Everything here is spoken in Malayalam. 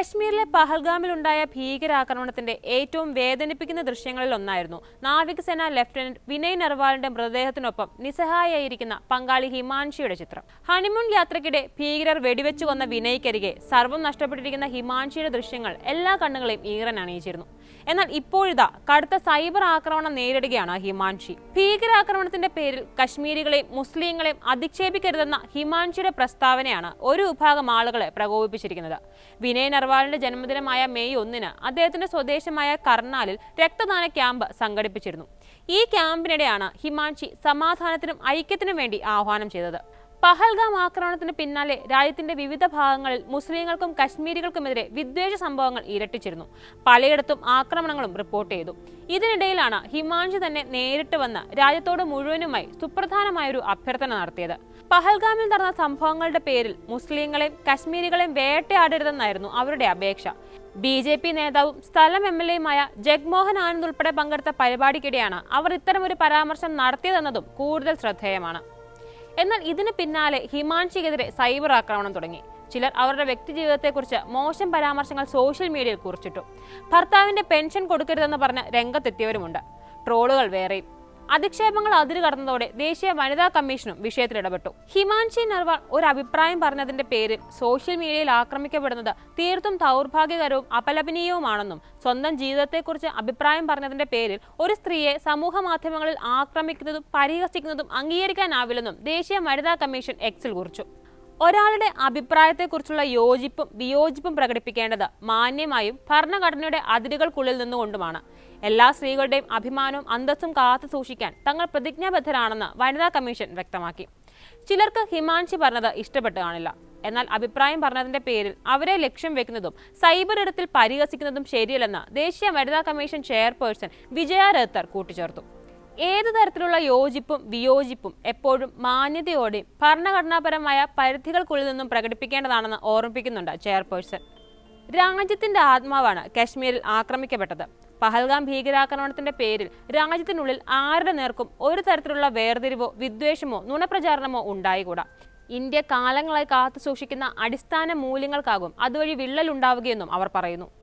കശ്മീരിലെ പഹൽഗാമിലുണ്ടായ ഭീകരാക്രമണത്തിന്റെ ഏറ്റവും വേദനിപ്പിക്കുന്ന ദൃശ്യങ്ങളിൽ ഒന്നായിരുന്നു. നാവികസേന ലഫ്റ്റനന്റ് വിനയ് നർവാളിന്റെ മൃതദേഹത്തിനൊപ്പം നിസ്സഹായായിരിക്കുന്ന പങ്കാളി ഹിമാൻഷിയുടെ ചിത്രം. ഹണിമൂൺ യാത്രയ്ക്കിടെ ഭീകരർ വെടിവെച്ചു കൊന്ന വിനയ്ക്കരികെ സർവം നഷ്ടപ്പെട്ടിരിക്കുന്ന ഹിമാൻഷിയുടെ ദൃശ്യങ്ങൾ എല്ലാ കണ്ണുകളെയും ഈറൻ അണിയിച്ചിരുന്നു. എന്നാൽ ഇപ്പോഴിതാ കടുത്ത സൈബർ ആക്രമണം നേരിടുകയാണ് ഹിമാൻഷി. ഭീകരാക്രമണത്തിന്റെ പേരിൽ കശ്മീരികളെയും മുസ്ലിങ്ങളെയും അധിക്ഷേപിക്കരുതെന്ന ഹിമാൻഷിയുടെ പ്രസ്താവനയാണ് ഒരു വിഭാഗം ആളുകളെ പ്രകോപിപ്പിച്ചിരിക്കുന്നത്. വിനയ് നർവാളിന്റെ ജന്മദിനമായ മെയ് ഒന്നിന് അദ്ദേഹത്തിന്റെ സ്വദേശമായ കർണാലിൽ രക്തദാന ക്യാമ്പ് സംഘടിപ്പിച്ചിരുന്നു. ഈ ക്യാമ്പിനിടെയാണ് ഹിമാൻഷി സമാധാനത്തിനും ഐക്യത്തിനും വേണ്ടി ആഹ്വാനം ചെയ്തത്. പഹൽഗാം ആക്രമണത്തിന് പിന്നാലെ രാജ്യത്തിന്റെ വിവിധ ഭാഗങ്ങളിൽ മുസ്ലിങ്ങൾക്കും കശ്മീരികൾക്കുമെതിരെ വിദ്വേഷ സംഭവങ്ങൾ ഇരട്ടിച്ചിരുന്നു. പലയിടത്തും ആക്രമണങ്ങളും റിപ്പോർട്ട് ചെയ്തു. ഇതിനിടയിലാണ് ഹിമാൻഷി തന്നെ നേരിട്ട് വന്ന് രാജ്യത്തോട് മുഴുവനുമായി സുപ്രധാനമായൊരു അഭ്യർത്ഥന നടത്തിയത്. പഹൽഗാമിൽ നടന്ന സംഭവങ്ങളുടെ പേരിൽ മുസ്ലിങ്ങളെയും കശ്മീരികളെയും വേട്ടയാടരുതെന്നായിരുന്നു അവരുടെ അപേക്ഷ. ബി ജെ പി നേതാവും സ്ഥലം എം എൽ എയുമായ ജഗ്മോഹൻ ആനന്ദ് ഉൾപ്പെടെ പങ്കെടുത്ത പരിപാടിക്കിടെയാണ് അവർ ഇത്തരമൊരു പരാമർശം നടത്തിയതെന്നതും കൂടുതൽ ശ്രദ്ധേയമാണ്. എന്നാൽ ഇതിന് പിന്നാലെ ഹിമാൻഷിക്കെതിരെ സൈബർ ആക്രമണം തുടങ്ങി. ചിലർ അവരുടെ വ്യക്തിജീവിതത്തെക്കുറിച്ച് മോശം പരാമർശങ്ങൾ സോഷ്യൽ മീഡിയയിൽ കുറിച്ചിട്ടു. ഭർത്താവിന്റെ പെൻഷൻ കൊടുക്കരുതെന്ന് പറഞ്ഞ് രംഗത്തെത്തിയവരുമുണ്ട്. ട്രോളുകൾ വേറെയും. അധിക്ഷേപങ്ങൾ അതിര് കടന്നതോടെ ദേശീയ വനിതാ കമ്മീഷനും വിഷയത്തിൽ ഇടപെട്ടു. ഹിമാൻഷി നർവാൾ ഒരു അഭിപ്രായം പറഞ്ഞതിന്റെ പേരിൽ സോഷ്യൽ മീഡിയയിൽ ആക്രമിക്കപ്പെടുന്നത് തീർത്തും ദൗർഭാഗ്യകരവും അപലപനീയവുമാണെന്നും സ്വന്തം ജീവിതത്തെക്കുറിച്ച് അഭിപ്രായം പറഞ്ഞതിന്റെ പേരിൽ ഒരു സ്ത്രീയെ സമൂഹ മാധ്യമങ്ങളിൽ ആക്രമിക്കുന്നതും പരിഹസിക്കുന്നതും അംഗീകരിക്കാനാവില്ലെന്നും ദേശീയ വനിതാ കമ്മീഷൻ എക്സിൽ കുറിച്ചു. ഒരാളുടെ അഭിപ്രായത്തെക്കുറിച്ചുള്ള യോജിപ്പും വിയോജിപ്പും പ്രകടിപ്പിക്കേണ്ടത് മാന്യമായും ഭരണഘടനയുടെ അതിരുകൾക്കുള്ളിൽ നിന്നുകൊണ്ടുമാണ്. എല്ലാ സ്ത്രീകളുടെയും അഭിമാനവും അന്തസ്സും കാത്തു സൂക്ഷിക്കാൻ തങ്ങൾ പ്രതിജ്ഞാബദ്ധരാണെന്ന് വനിതാ കമ്മീഷൻ വ്യക്തമാക്കി. ചിലർക്ക് ഹിമാൻഷി പറഞ്ഞത് ഇഷ്ടപ്പെട്ടു കാണില്ല. എന്നാൽ അഭിപ്രായം പറഞ്ഞതിന്റെ പേരിൽ അവരെ ലക്ഷ്യം വെക്കുന്നതും സൈബർ ഇടത്തിൽ പരിഹസിക്കുന്നതും ശരിയല്ലെന്ന് ദേശീയ വനിതാ കമ്മീഷൻ ചെയർപേഴ്സൺ വിജയ രത്തർ കൂട്ടിച്ചേർത്തു. ഏത് തരത്തിലുള്ള യോജിപ്പും വിയോജിപ്പും എപ്പോഴും മാന്യതയോടെയും ഭരണഘടനാപരമായ പരിധികൾക്കുള്ളിൽ നിന്നും പ്രകടിപ്പിക്കേണ്ടതാണെന്ന് ഓർമ്മിപ്പിക്കുന്നുണ്ട് ചെയർപേഴ്സൺ. രാജ്യത്തിന്റെ ആത്മാവാണ് കശ്മീരിൽ ആക്രമിക്കപ്പെട്ടത്. പഹൽഗാം ഭീകരാക്രമണത്തിന്റെ പേരിൽ രാജ്യത്തിനുള്ളിൽ ആരുടെ നേർക്കും ഒരു തരത്തിലുള്ള വേർതിരിവോ വിദ്വേഷമോ നുണപ്രചാരണമോ ഉണ്ടായിക്കൂടാ. ഇന്ത്യ കാലങ്ങളായി കാത്തു സൂക്ഷിക്കുന്ന അടിസ്ഥാന മൂല്യങ്ങൾക്കാകും അതുവഴി വിള്ളലുണ്ടാവുകയെന്നും അവർ പറയുന്നു.